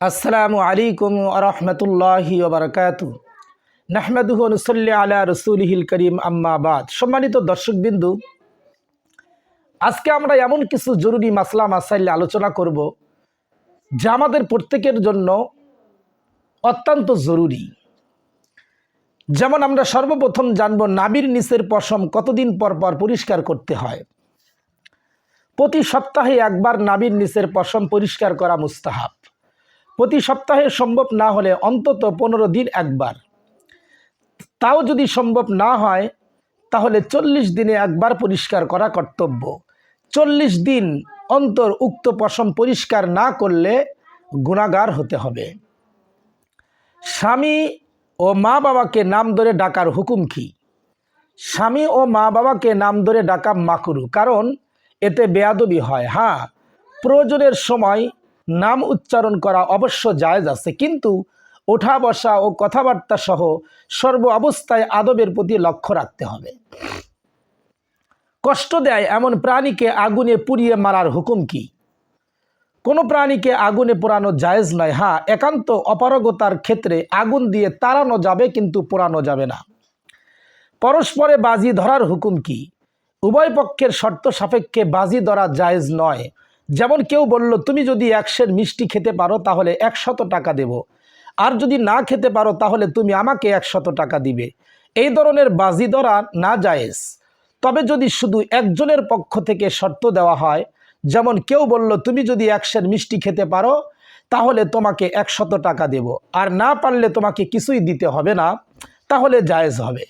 আসসালামু আলাইকুম আরহামতুল্লাহি ওবরকাত নাহমাদুহ নসল্লি আলা রসুলহিল করিম আম্মাবাদ সম্মানিত দর্শকবিন্দু, আজকে আমরা এমন কিছু জরুরি মাসলা, মাসাইলে আলোচনা করব, যা আমাদের প্রত্যেকের জন্য অত্যন্ত জরুরি। যেমন আমরা সর্বপ্রথম জানব নাবির নিচের পশম কতদিন পর পর পরিষ্কার করতে হয়। প্রতি সপ্তাহে একবার নাবির নিচের পশম পরিষ্কার করা মুস্তাহাব। প্রতি সপ্তাহে সম্ভব না হলে অন্তত পনেরো দিন একবার। তাও যদি সম্ভব না হয়, তাহলে চল্লিশ দিনে একবার পরিষ্কার করা কর্তব্য। চল্লিশ দিন অন্তর উক্ত পশম পরিষ্কার না করলে গুণাগার হতে হবে। স্বামী ও মা বাবাকে নাম ধরে ডাকার হুকুম কি? স্বামী ও মা বাবাকে নাম ধরে ডাকা মাকরু, কারণ এতে বেয়াদবি হয়। হ্যাঁ প্রয়োজনের সময় নাম উচ্চারণ করা অবশ্য জায়েজ আছে, কিন্তু ওঠা বসা ও কথাবার্তা সহ সর্ব অবস্থায় আদবের প্রতি লক্ষ্য রাখতে হবে। কষ্ট দেয় এমন প্রাণীকে আগুনে পুড়িয়ে মারার হুকুম কি? কোনো প্রাণীকে আগুনে পোড়ানো জায়েজ নয়। হ্যাঁ একান্ত অপারগতার ক্ষেত্রে আগুন দিয়ে তাড়ানো যাবে, কিন্তু পোড়ানো যাবে না। পরস্পরে বাজি ধরার হুকুম কি? উভয় পক্ষের শর্ত সাপেক্ষে বাজি ধরা জায়েজ নয়। যেমন কেউ বলল, তুমি যদি একশের মিষ্টি খেতে পারো, তাহলে একশত টাকা দেব। আর যদি না খেতে পারো, তাহলে তুমি আমাকে একশত টাকা দিবে। এই ধরনের বাজি ধরা না জায়েজ। তবে যদি শুধু একজনের পক্ষ থেকে শর্ত দেওয়া হয়, যেমন কেউ বলল, তুমি যদি একশের মিষ্টি খেতে পারো, তাহলে তোমাকে একশত টাকা দেব। আর না পারলে তোমাকে কিছুই দিতে হবে না, তাহলে জায়েজ হবে।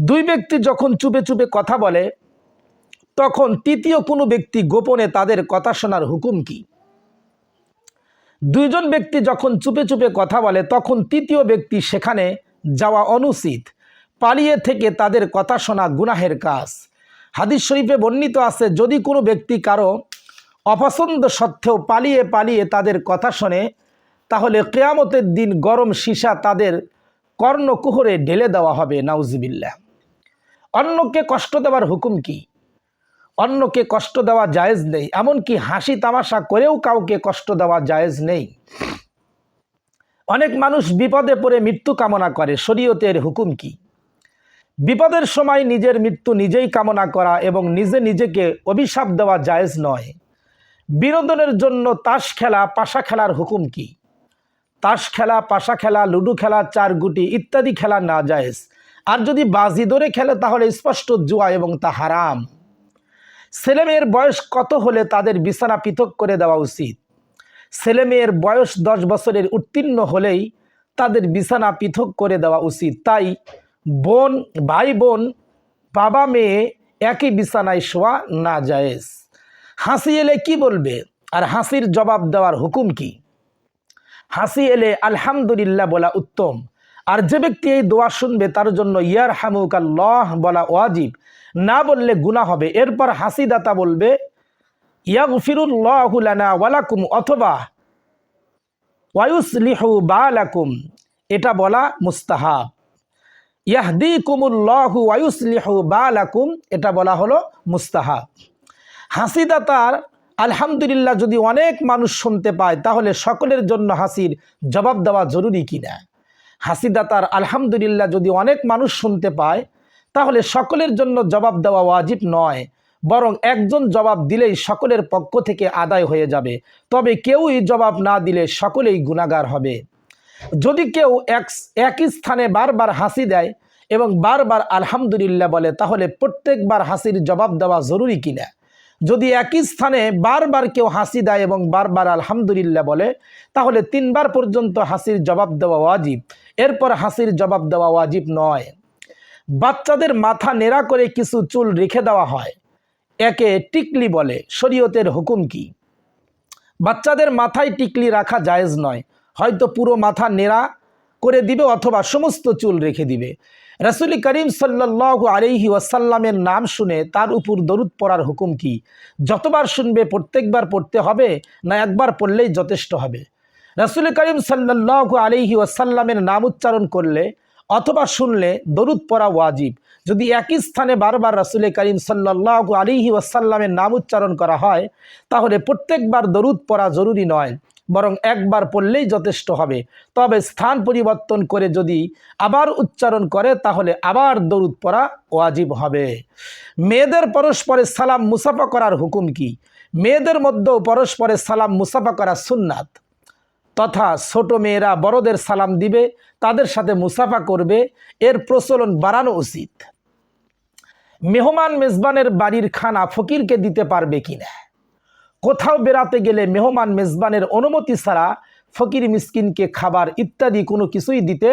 দুই ব্যক্তি যখন চুপে চুপে কথা বলে তখন তৃতীয় কোনো ব্যক্তি গোপনে তাদের কথা শোনার হুকুম কি? দুইজন ব্যক্তি যখন চুপে চুপে কথা বলে, তখন তৃতীয় ব্যক্তি সেখানে যাওয়া অনুচিত। পালিয়ে থেকে তাদের কথা শোনা গুনাহের কাজ। হাদিস শরীফে বর্ণিত আছে, যদি কোনো ব্যক্তি কারও অপছন্দ সত্ত্বেও পালিয়ে পালিয়ে তাদের কথা শোনে, তাহলে কেয়ামতের দিন গরম সীসা তাদের কর্ণকুহরে ঢেলে দেওয়া হবে নাউজিবিল্লা অন্যকে কষ্ট দেওয়ার হুকুম কি? অন্যকে কষ্ট দেওয়া জায়েজ নেই, এমনকি হাসি তামাশা করেও কাউকে কষ্ট দেওয়া জায়েজ নেই। অনেক মানুষ বিপদে পড়ে মৃত্যু কামনা করে, শরীয়তের হুকুম কি? বিপদের সময় নিজের মৃত্যু নিজেই কামনা করা এবং নিজে নিজেকে অভিশাপ দেওয়া জায়েজ নয়। বিনোদনের জন্য তাস খেলা, পাশা খেলার হুকুম কি? তাস খেলা, পাশা খেলা, লুডু খেলা চার গুটি ইত্যাদি খেলা না জায়েজ। আর যদি বাজি ধরে খেলে তাহলে স্পষ্ট জুয়া এবং তা হারাম। ছেলেমেয়ের বয়স কত হলে তাদের বিছানা পৃথক করে দেওয়া উচিত? ছেলেমেয়ের বয়স দশ বছরের উত্তীর্ণ হলেই তাদের বিছানা পৃথক করে দেওয়া উচিত। তাই বোন ভাই বোন বাবা মেয়ে একই বিছানায় শোয়া না জায়েজ হাসি এলে কি বলবে? আর হাসির জবাব দেওয়ার হুকুম কি? হাসি এলে আলহামদুলিল্লাহ বলা উত্তম। আর যে ব্যক্তি এই দোয়া শুনবে তার জন্য ইয়ার হামুকাল্লাহ বলা ওয়াজিব। না বললে গুণা হবে। এরপর হাসিদাতা বলবে ইয়াগফিরুল্লাহুলানা ওয়ালাকুম অথবা ওয়ায়ুসলিহু বালাকুম। এটা বলা মুস্তাহাব। ইয়াহদি কুমুল্লাহু ওয়ায়ুসলিহু বালাকুম। এটা বলা হলো মুস্তাহাব। হাসিদাতার আলহামদুলিল্লাহ যদি অনেক মানুষ শুনতে পায়, তাহলে সকলের জন্য হাসির জবাব দেওয়া জরুরি কিনা? হাসিদাতার আলহামদুলিল্লাহ যদি অনেক মানুষ শুনতে পায়, তাহলে সকলের জন্য জবাব দেওয়া ওয়াজিব নয়। বরং একজন জবাব দিলেই সকলের পক্ষ থেকে আদায় হয়ে যাবে। তবে কেউই জবাব না দিলে সকলেই গুণাগার হবে। যদি কেউ এক, একই স্থানে বারবার হাসি দেয় এবং বারবার আলহামদুলিল্লাহ বলে, তাহলে প্রত্যেকবার হাসির জবাব দেওয়া জরুরি কিনা? যদি একই স্থানে বারবার কেউ হাসি দেয় এবং বারবার আলহামদুলিল্লাহ বলে, তাহলে তিনবার পর্যন্ত হাসির জবাব দেওয়া ওয়াজিব। এরপর হাসির জবাব দেওয়া ওয়াজিব নয়। বাচ্চাদের মাথা নেড়া করে কিছু চুল রেখে দেওয়া হয়। একে টিকলি বলে। শরীয়তের হুকুম কি? বাচ্চাদের মাথায় টিকলি রাখা জায়েজ নয়। হয়তো পুরো মাথা নেড়া করে দিবে অথবা সমস্ত চুল রেখে দিবে। রাসুলি করিম সাল্লাহ আলহি ওয়াসাল্লামের নাম শুনে তার উপর দরুদ পড়ার হুকুম কি? যতবার শুনবে প্রত্যেকবার পড়তে হবে না একবার পড়লেই যথেষ্ট হবে? রাসুল করিম সাল্লাহ আলহি ওয়াসাল্লামের নাম উচ্চারণ করলে অথবা শুনলে দরুদ পড়া ওয়াজিব। যদি একই স্থানে বারবার রাসুল করিম সাল্লাহ আলিহি ওয়াসাল্লামের নাম উচ্চারণ করা হয়, তাহলে প্রত্যেকবার দরুদ পড়া জরুরি নয়। বরং একবার পড়লেই যথেষ্ট হবে। তবে স্থান পরিবর্তন করে যদি আবার উচ্চারণ করে, তাহলে আবার দরুদ পড়া ওয়াজিব হবে। মেয়েদের পরস্পরের সালাম মুসাফা করার হুকুম কি? মেয়েদের মধ্যেও পরস্পরের সালাম মুসাফা করা সুন্নাত। তথা ছোট মেয়েরা বড়দের সালাম দিবে, তাদের সাথে মুসাফা করবে, এর প্রচলন বাড়ানো উচিত। মেহমান মেজবানের বাড়ির খানা ফকিরকে দিতে পারবে কিনা? কোথাও বেড়াতে গেলে মেহমান মেজবানের অনুমতি ছাড়া ফকির মিসকিনকে খাবার ইত্যাদি কোনো কিছুই দিতে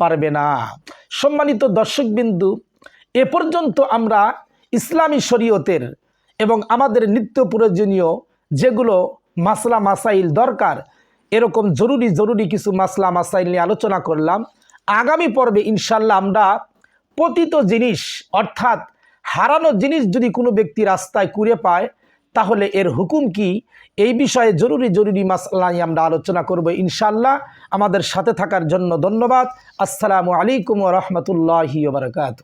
পারবে না। সম্মানিত দর্শকবিন্দু, এ পর্যন্ত আমরা ইসলামী শরীয়তের এবং আমাদের নিত্য প্রয়োজনীয় যেগুলো মাসলা মাসাইল দরকার, এরকম জরুরি জরুরি কিছু মাসলা মাসাইল নিয়ে আলোচনা করলাম। আগামী পর্বে ইনশাল্লাহ আমরা পতিত জিনিস অর্থাৎ হারানো জিনিস যদি কোনো ব্যক্তি রাস্তায় কুড়ে পায় তাহলে এর হুকুম কি? এই বিষয়ে জরুরি জরুরি মাসলা নিয়ে আমরা আলোচনা করব ইনশাল্লাহ আমাদের সাথে থাকার জন্য ধন্যবাদ। আসসালামু আলাইকুম রহমতুল্লাহি বারকাত